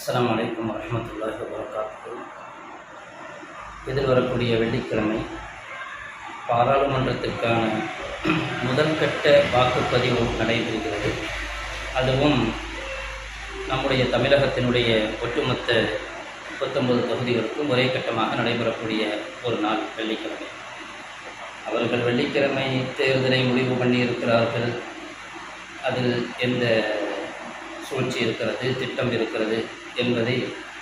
அஸ்லாம் அலைக்கும் வரஹ்மத்துல்லாஹி வரகாத்து எதிர்வரக்கூடிய வெள்ளிக்கிழமை பாராளுமன்றத்திற்கான முதற்கட்ட வாக்குப்பதிவு நடைபெறுகிறது. அதுவும் நம்முடைய தமிழகத்தினுடைய ஒட்டுமொத்த முப்பத்தொன்பது தொகுதிகளுக்கும் ஒரே கட்டமாக நடைபெறக்கூடிய ஒரு நாள் வெள்ளிக்கிழமை. அவர்கள் வெள்ளிக்கிழமை தேர்தலை முடிவு பண்ணியிருக்கிறார்கள். அதில் எந்த சூழ்ச்சி இருக்கிறது திட்டம் இருக்கிறது என்பதை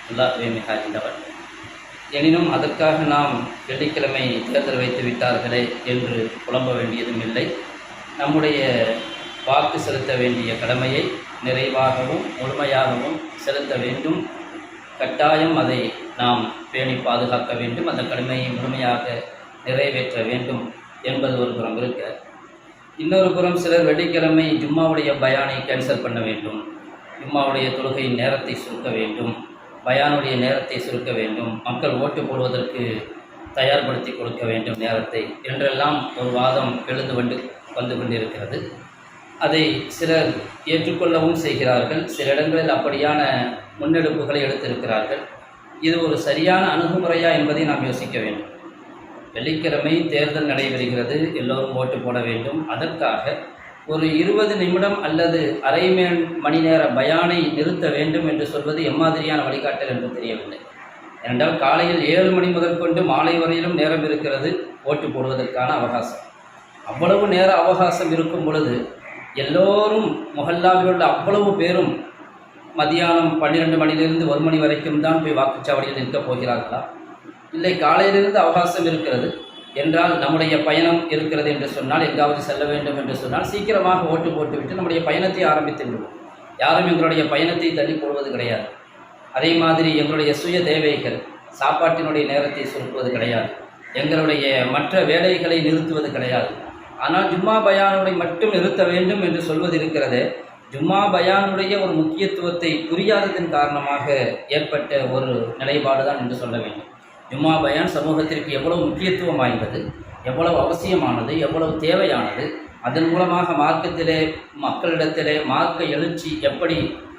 அல்லாஹ்வே மிக அறிந்தவர் எனினும் அதற்காக நாம் வெள்ளிக்கிழமை தேர்தல் வைத்து விட்டார்களே என்று புலம்ப வேண்டியதும் இல்லை. நம்முடைய வாக்கு செலுத்த வேண்டிய கடமையை நிறைவாகவும் முழுமையாகவும் செலுத்த வேண்டும். கட்டாயம் அதை நாம் பேணி பாதுகாக்க வேண்டும். அந்த கடமையை முழுமையாக நிறைவேற்ற வேண்டும் என்பது ஒரு புறம் இருக்க. இன்னொரு புறம் சிலர் வெள்ளிக்கிழமை ஜும்மாவுடைய பயானை கேன்சல் பண்ண வேண்டும். ஜும்மாவுடைய தொழுகையின் நேரத்தை சுருக்க வேண்டும் பயானுடைய நேரத்தை சுருக்க வேண்டும் மக்கள் ஓட்டு போடுவதற்கு தயார்படுத்தி கொடுக்க வேண்டும் நேரத்தை. என்றெல்லாம் ஒரு வாதம் எழுந்து வந்து வந்து கொண்டிருக்கிறது. அதை சிலர் ஏற்றுக்கொள்ளவும் செய்கிறார்கள். சில இடங்களில் அப்படியான முன்னெடுப்புகளை எடுத்திருக்கிறார்கள். இது ஒரு சரியான அணுகுமுறையா என்பதை நாம் யோசிக்க வேண்டும். வெள்ளிக்கிழமை தேர்தல் நடைபெறுகிறது. எல்லோரும் ஓட்டு போட வேண்டும். அதற்காக ஒரு இருபது நிமிடம் அல்லது அரை மே- மணி நேர பயானை நிறுத்த வேண்டும் என்று சொல்வது எம்மாதிரியான வழிகாட்டல் என்று தெரியவில்லை. ஏனென்றால் காலையில் ஏழு மணி முதற்கொண்டு மாலை வரையிலும் நேரம் இருக்கிறது ஓட்டு போடுவதற்கான அவகாசம். அவ்வளவு நேர அவகாசம் இருக்கும் பொழுது எல்லோரும் மொஹல்லாவில் உள்ள அவ்வளவு பேரும் மதியானம் பன்னிரெண்டு மணியிலிருந்து ஒரு மணி வரைக்கும் தான் போய் வாக்குச்சாவடியில் நிற்கப் போகிறார்களா? இல்லை காலையிலிருந்து அவகாசம் இருக்கிறது என்றால் நம்முடைய பயணம் இருக்கிறது என்று சொன்னால் எங்காவது செல்ல வேண்டும் என்று சொன்னால் சீக்கிரமாக ஓட்டு போட்டுவிட்டு நம்முடைய பயணத்தை ஆரம்பித்து விடுவோம். யாரும் எங்களுடைய பயணத்தை தள்ளி போடுவது கிடையாது. அதே மாதிரி எங்களுடைய சுய தேவைகள் சாப்பாட்டினுடைய நேரத்தை சுருக்குவது கிடையாது. எங்களுடைய மற்ற வேலைகளை நிறுத்துவது கிடையாது. ஆனால் ஜும்மா பயானுடைய மட்டும் நிறுத்த வேண்டும் என்று சொல்வது இருக்கிறது. ஜும்மா பயானுடைய ஒரு முக்கியத்துவத்தை புரியாததன் காரணமாக ஏற்பட்ட ஒரு நிலைப்பாடு தான் என்று சொல்ல வேண்டும். ஜும்மா பயான் சமூகத்திற்கு எவ்வளவு முக்கியத்துவம் வாய்ந்தது எவ்வளவு அவசியமானது எவ்வளவு தேவையானது அதன் மூலமாக மார்க்கத்திலே மக்களிடத்திலே மார்க்க எழுச்சி எப்படி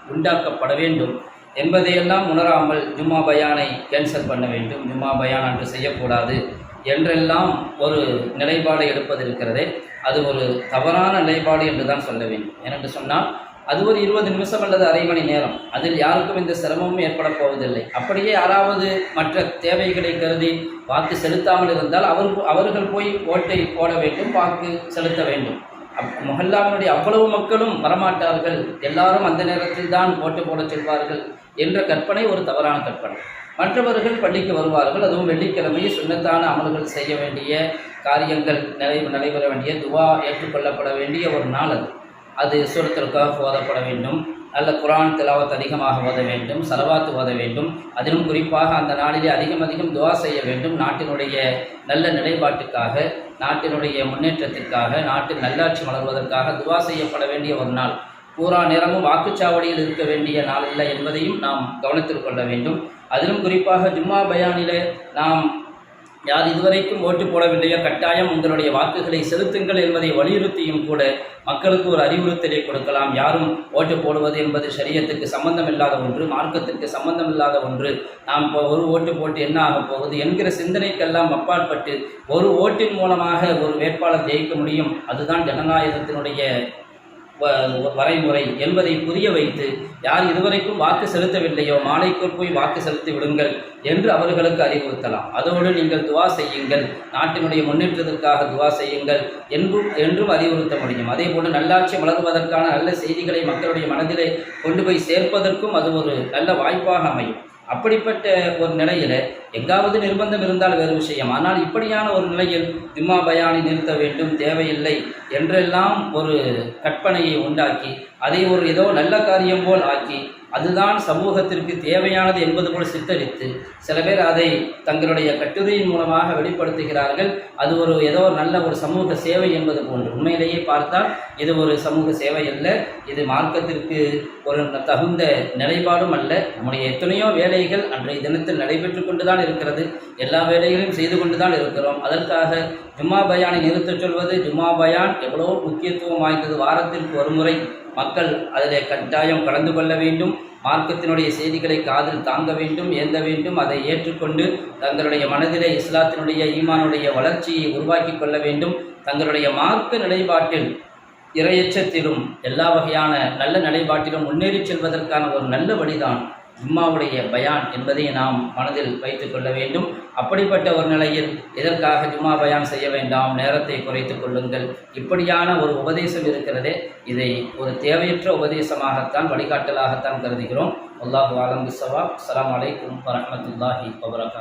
உண்டாக்கப்பட வேண்டும் என்பதையெல்லாம் உணராமல் ஜும்மா பயானை கேன்சல் பண்ண வேண்டும் ஜும்மா பயான் அன்று செய்யக்கூடாது என்றெல்லாம் ஒரு நிலைப்பாடு எடுப்பது இருக்கிறதே அது ஒரு தவறான நிலைப்பாடு என்று தான் சொல்ல வேண்டும். ஏனென்று சொன்னால் அது ஒரு இருபது நிமிஷம் அல்லது அரை மணி நேரம். அதில் யாருக்கும் இந்த சிரமமும் ஏற்படப் போவதில்லை. அப்படியே யாராவது மற்ற தேவைகளை கருதி வாக்கு செலுத்தாமல் இருந்தால் அவர் அவர்கள் போய் ஓட்டை போட வேண்டும் வாக்கு செலுத்த வேண்டும். அப் மொஹல்லாவினுடைய அவ்வளவு மக்களும் வரமாட்டார்கள். எல்லாரும் அந்த நேரத்தில் தான் ஓட்டு போடச் செல்வார்கள் என்ற கற்பனை ஒரு தவறான கற்பனை. மற்றவர்கள் பள்ளிக்கு வருவார்கள். அதுவும் வெள்ளிக்கிழமை சுண்ணத்தான அமல்கள் செய்ய வேண்டிய காரியங்கள் நிலை நடைபெற வேண்டிய துவா ஏற்றுக்கொள்ளப்பட வேண்டிய ஒரு நாள் அது. அது சூரத்திற்காக ஓதப்பட வேண்டும். நல்ல குரான் திலாவத் அதிகமாக ஓத வேண்டும் சலவாத்து ஓத வேண்டும். அதிலும் குறிப்பாக அந்த நாளிலே அதிகம் அதிகம் துவா செய்ய வேண்டும். நாட்டினுடைய நல்ல நிலைப்பாட்டுக்காக நாட்டினுடைய முன்னேற்றத்திற்காக நாட்டின் நல்லாட்சி வளர்வதற்காக துவா செய்யப்பட வேண்டிய ஒரு நாள். பூரா நேரமும் வாக்குச்சாவடியில் இருக்க வேண்டிய நாள் இல்லை என்பதையும் நாம் கவனத்தில் கொள்ள வேண்டும். அதிலும் குறிப்பாக ஜும்மா பயானிலே நாம் யார் இதுவரைக்கும் ஓட்டு போடவில்லையோ கட்டாயம் உங்களுடைய வாக்குகளை செலுத்துங்கள் என்பதை வலியுறுத்தியும் கூட மக்களுக்கு ஒரு அறிவுறுத்தலை கொடுக்கலாம். யாரும் ஓட்டு போடுவது என்பது சரியத்துக்கு சம்பந்தம் இல்லாத ஒன்று மார்க்கத்திற்கு சம்பந்தம் இல்லாத ஒன்று. நாம் இப்போ ஒரு ஓட்டு போட்டு என்ன ஆகப் போகுது என்கிற சிந்தனைக்கெல்லாம் அப்பாற்பட்டு ஒரு ஓட்டின் மூலமாக ஒரு வேட்பாளர் ஜெயிக்க முடியும். அதுதான் ஜனநாயகத்தினுடைய வரைமுறை என்பதை புரிய வைத்து யார் இதுவரைக்கும் வாக்கு செலுத்தவில்லையோ மாலைக்குள் போய் வாக்கு செலுத்தி விடுங்கள் என்று அவர்களுக்கு அறிவுறுத்தலாம். அதோடு நீங்கள் துவா செய்யுங்கள். நாட்டினுடைய முன்னேற்றத்திற்காக துவா செய்யுங்கள் என்றும் என்றும் அறிவுறுத்த முடியும். அதே போன்று நல்லாட்சி வளர்வதற்கான நல்ல செய்திகளை மக்களுடைய மனதிலே கொண்டு போய் சேர்ப்பதற்கும் அது ஒரு நல்ல வாய்ப்பாக அமையும். அப்படிப்பட்ட ஒரு நிலையில் எங்காவது நிர்பந்தம் இருந்தால் வேறு விஷயம். ஆனால் இப்படியான ஒரு நிலையில் திம்மா பயானை நிறுத்த வேண்டும் தேவையில்லை என்றெல்லாம் ஒரு கற்பனையை உண்டாக்கி அதை ஒரு ஏதோ நல்ல காரியம் போல் ஆக்கி அதுதான் சமூகத்திற்கு தேவையானது என்பது போல் சித்தரித்து சில பேர் அதை தங்களுடைய கட்டுரையின் மூலமாக வெளிப்படுத்துகிறார்கள். அது ஒரு ஏதோ நல்ல ஒரு சமூக சேவை என்பது போன்று. உண்மையிலேயே பார்த்தால் இது ஒரு சமூக சேவை அல்ல. இது மார்க்கத்திற்கு ஒரு தகுந்த நிலைப்பாடும் அல்ல. நம்முடைய எத்தனையோ வேலைகள் அன்றைய தினத்தில் நடைபெற்று கொண்டு தான் இருக்கிறது. எல்லா வேலைகளையும் செய்து கொண்டு தான் இருக்கிறோம். அதற்காக ஜும்மா பயானை நிறுத்தச் சொல்வது ஜும்மா பயான் எவ்வளோ முக்கியத்துவம் வாய்ந்தது வாரத்திற்கு ஒரு முறை. மக்கள் அதில் கட்டாயம் கலந்து கொள்ள வேண்டும். மார்க்கத்தினுடைய செய்திகளை காதில் தாங்க வேண்டும் ஏந்த வேண்டும் அதை ஏற்றுக்கொண்டு தங்களுடைய மனதிலே இஸ்லாத்தினுடைய ஈமானுடைய வளர்ச்சியை உருவாக்கி கொள்ள வேண்டும். தங்களுடைய மார்க்க நிலைப்பாட்டில் இரையச்சத்திலும் எல்லா வகையான நல்ல நிலைப்பாட்டிலும் முன்னேறி செல்வதற்கான ஒரு நல்ல வழிதான் ஜும்மாவுடைய பயான் என்பதை நாம் மனதில் வைத்து கொள்ள வேண்டும். அப்படிப்பட்ட ஒரு நிலையில் இதற்காக ஜும்மா பயான் செய்ய வேண்டாம்? நேரத்தை குறைத்து கொள்ளுங்கள். இப்படியான ஒரு உபதேசம் இருக்கிறதே இதை ஒரு தேவையற்ற உபதேசமாகத்தான் வழிகாட்டலாகத்தான் கருதுகிறோம். அல்லாஹு ஆலம் பிசவா அலாம் அலைக்கும் வரமத்துல்லாஹி வபரகாத்துஹு